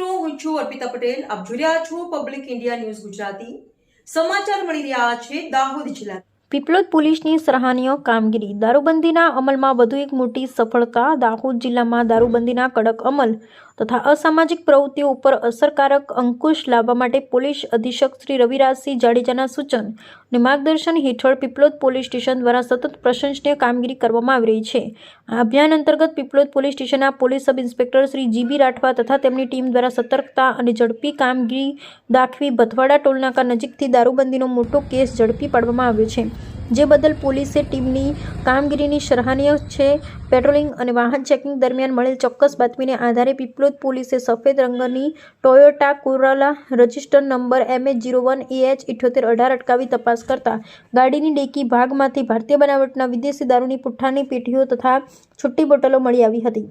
હું છું અર્પિતા પટેલ. આપ જોઈ રહ્યા છો પબ્લિક ઇન્ડિયા ન્યૂઝ ગુજરાતી. સમાચાર મળી રહ્યા છે દાહોદ જિલ્લા પીપલોદ પોલીસની સરાહનીય કામગીરી. દારૂબંધીના અમલમાં વધુ એક મોટી સફળતા દાહોદ જિલ્લામાં દારૂબંધીના કડક અમલ તથા અસામાજિક પ્રવૃત્તિઓ ઉપર અસરકારક અંકુશ લાવવા માટે પોલીસ અધિક્ષક શ્રી રવિરાજસિંહ જાડેજાના સૂચન અને માર્ગદર્શન હેઠળ પીપલોદ પોલીસ સ્ટેશન દ્વારા સતત પ્રશંસનીય કામગીરી કરવામાં આવી રહી છે. આ અભિયાન અંતર્ગત પીપલોદ પોલીસ સ્ટેશનના police sub inspector Shri GB Rathwa તથા તેમની ટીમ દ્વારા સતર્કતા અને ઝડપી કામગીરી દાખવી ભથવાડા ટોલનાકા નજીકથી દારૂબંધીનો મોટો કેસ ઝડપી પાડવામાં આવ્યો છે. જે બદલ પોલીસે ટીમની કામગીરીની સરાહનીય છે. પેટ્રોલિંગ અને વાહન ચેકિંગ દરમિયાન મળેલ ચોક્કસ બાતમીને આધારે પીપલોદ પોલીસે સફેદ રંગની Toyota Corolla register number M H zero one AH ઇઠ્યોતેર અઢાર અટકાવી તપાસ કરતા ગાડીની ડેકી ભાગમાંથી ભારતીય બનાવટના વિદેશી દારૂની પુઠ્ઠાની પેટીઓ તથા છુટ્ટી બોટલો મળી આવી હતી.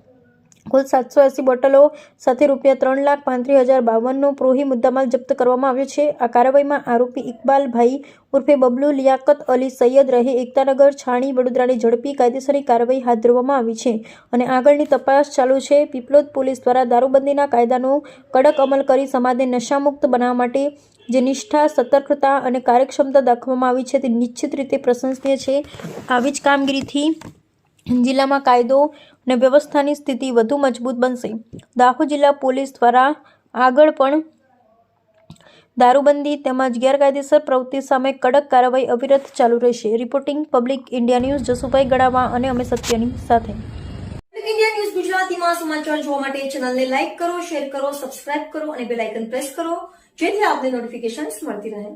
કુલ સાતસો એંસી બોટલો સાથે રૂપિયા ત્રણ લાખ પાંત્રીસ હજાર બાવનનો પ્રોહી મુદ્દામાલ જપ્ત કરવામાં આવ્યો છે. આ કાર્યવાહીમાં આરોપી ઇકબાલભાઈ ઉર્ફે બબલુ લિયાકત અલી સૈયદ રહે એકતાનગર છાણી વડોદરાની ઝડપી કાયદેસરની કાર્યવાહી હાથ ધરવામાં આવી છે અને આગળની તપાસ ચાલુ છે. પીપલોદ પોલીસ દ્વારા દારૂબંધીના કાયદાનો કડક અમલ કરી સમાજને નશામુક્ત બનાવવા માટે જે નિષ્ઠા, સતર્કતા અને કાર્યક્ષમતા દાખવવામાં આવી છે તે નિશ્ચિત રીતે પ્રશંસનીય છે. આવી જ કામગીરીથી જિલ્લામાં કાયદો અને વ્યવસ્થાની સ્થિતિ વધુ મજબૂત બનશે. દાહોદ જિલ્લા પોલીસ દ્વારા આગળ પણ દારૂબંધી તેમજ ગેરકાયદેસર પ્રવૃત્તિ સામે કડક કાર્યવાહી અવિરત ચાલુ રહેશે. Reporting public India news Jasubhai Gadava અને અમે સત્યની સાથે. ઇન્ડિયા ન્યૂઝ ગુજરાતીમાં સમાચાર જોવા માટે ચેનલને લાઇક કરો, શેર કરો, સબસ્ક્રાઇબ કરો અને બેલ આઇકન પ્રેસ કરો જેથી આપને નોટિફિકેશન્સ મળતી રહે.